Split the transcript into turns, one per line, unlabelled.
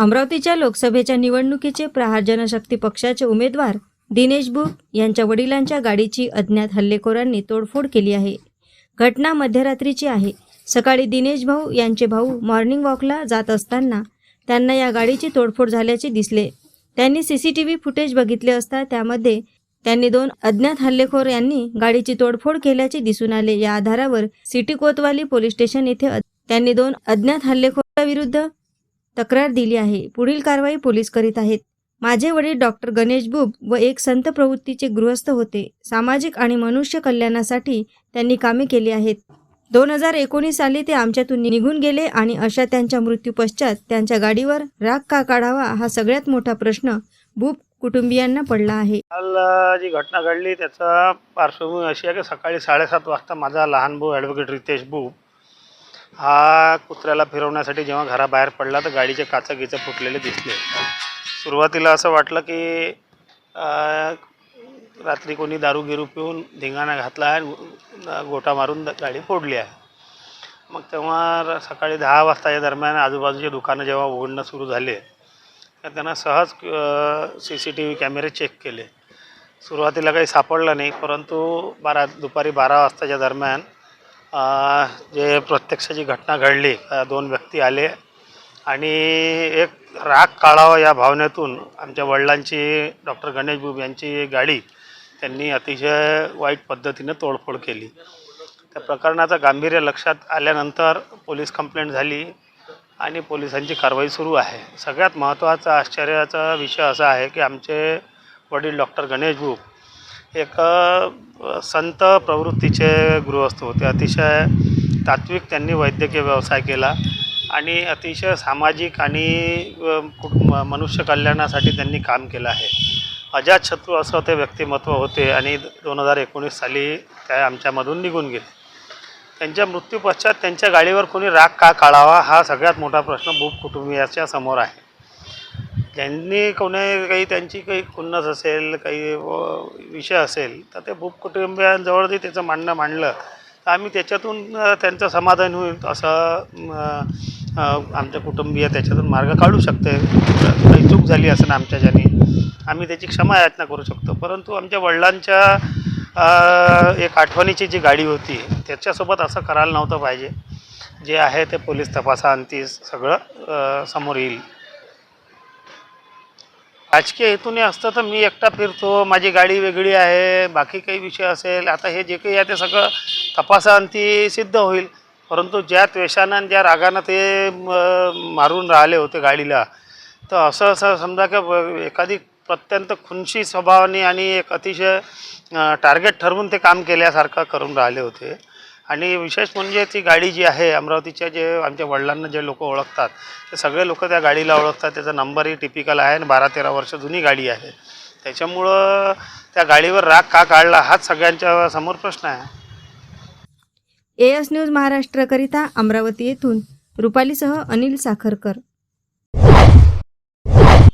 अमरावतीच्या लोकसभेच्या निवडणुकीचे प्रहार जनशक्ती पक्षाचे उमेदवार दिनेश बुक यांच्या वडिलांच्या गाडीची अज्ञात हल्लेखोरांनी तोडफोड केली आहे. घटना मध्यरात्रीची आहे. सकाळी दिनेश भाऊ यांचे भाऊ मॉर्निंग वॉकला जात असताना त्यांना या गाडीची तोडफोड झाल्याचे दिसले. त्यांनी C C T V footage बघितले असता त्यामध्ये त्यांनी दोन अज्ञात हल्लेखोर यांनी गाडीची तोडफोड केल्याचे दिसून आले. या आधारावर सिटी कोतवाली पोलीस स्टेशन येथे त्यांनी दोन अज्ञात हल्लेखोराविरुद्ध तक्रार दिली आहे. पुढील कारवाई पोलीस करीत आहेत. माझे वडील डॉक्टर गणेश बुब व एक संत प्रवृत्तीचे गृहस्थ होते. सामाजिक आणि मनुष्य कल्याणासाठी त्यांनी कामे केली आहेत. दोन हजार एकोणीस साली ते आमच्यातून निघून गेले आणि अशा त्यांच्या मृत्यू पश्चात त्यांच्या गाडीवर राग का काढावा हा सगळ्यात मोठा प्रश्न बुब कुटुंबियांना पडला आहे.
काल जी घटना घडली त्याचा पार्श्वभूमी अशी आहे की सकाळी साडेसात वाजता माझा लहान भाऊ ॲडव्होकेट रितेश बुब हा कुत्र्याला फिरवण्यासाठी जेव्हा घराबाहेर पडला तर गाडीचे काचा गिचं फुटलेले दिसले. सुरुवातीला असं वाटलं की रात्री कोणी दारू गिरू पिऊन धिंगाणा घातला आहे गोटा मारून गाडी फोडली आहे. मग तेव्हा सकाळी दहा वाजताच्या दरम्यान आजूबाजूचे दुकानं जेव्हा उघडणं सुरू झाले तर त्यांना सहज सी सी टी व्ही कॅमेरे चेक केले. सुरुवातीला काही सापडलं नाही परंतु बारा दुपारी बारा वाजताच्या दरम्यान जे जे प्रत्यक्षाची घटना घडली दोन व्यक्ती आले. आणि एक राग काढावा या भावनेतून आमच्या वडिलांची डॉक्टर गणेश बुब यांची गाडी त्यांनी अतिशय वाईट पद्धतीनं तोडफोड केली. त्या प्रकरणाचं गांभीर्य लक्षात आल्यानंतर पोलीस कंप्लेंट झाली आणि पोलिसांची कारवाई सुरू आहे. सगळ्यात महत्त्वाचा आश्चर्याचा विषय असा आहे की आमचे वडील डॉक्टर गणेश बुब एक संत प्रवृत्तीचे गृहस्थ होते. अतिशय तात्विक त्यांनी वैद्यकीय व्यवसाय केला आणि अतिशय सामाजिक आणि कुटुंब मनुष्य कल्याणासाठी त्यांनी काम केलं आहे. अजातशत्रू असं ते व्यक्तिमत्व होते आणि दोन हजार एकोणीस साली त्या आमच्यामधून निघून गेले. त्यांच्या मृत्यू पश्चात त्यांच्या गाडीवर कोणी राग का काढावा हा सगळ्यात मोठा प्रश्न बुब कुटुंबियाच्या समोर आहे. त्यांनी कोणी काही त्यांची काही खुन्नस असेल काही विषय असेल तर ते भूप कुटुंबियांजवळ जरी त्याचं मांडणं मांडलं. तर आम्ही त्याच्यातून त्यांचं समाधान होईल असं आमच्या कुटुंबीय त्याच्यातून मार्ग काढू शकते काही चूक झाली असेल आमच्याच्यानी आम्ही त्याची क्षमा याचना करू शकतो. परंतु आमच्या वडिलांच्या एक आठवणीची जी गाडी होती त्याच्यासोबत असं करायला नव्हतं पाहिजे. जे आहे ते पोलीस तपासाअंती सगळं समोर येईल. राजकीय हेतूने असतं तर मी एकटा फिरतो माझी गाडी वेगळी आहे बाकी काही विषय असेल. आता हे जे काही आहे ते सगळं तपासाअंती सिद्ध होईल. परंतु ज्या त्वेषानं आणि ज्या रागानं ते मारून राहिले होते गाडीला तर असं असं समजा की एखादी अत्यंत खुनशी स्वभावाने आणि एक अतिशय टार्गेट ठरवून ते काम केल्यासारखं करून राहिले होते. आणि विशेष म्हणजे ती गाडी जी आहे अमरावतीच्या जे आमच्या वडिलांना जे लोक ओळखतात ते सगळे लोक त्या गाडीला ओळखतात. त्याचा नंबरही टिपिकल आहे आणि बारा तेरा वर्ष जुनी गाडी आहे. त्याच्यामुळं त्या गाडीवर राग का काढला हाच सगळ्यांच्या समोर प्रश्न आहे.
ए एस न्यूज महाराष्ट्रकरिता अमरावती येथून रुपालीसह अनिल साखरकर.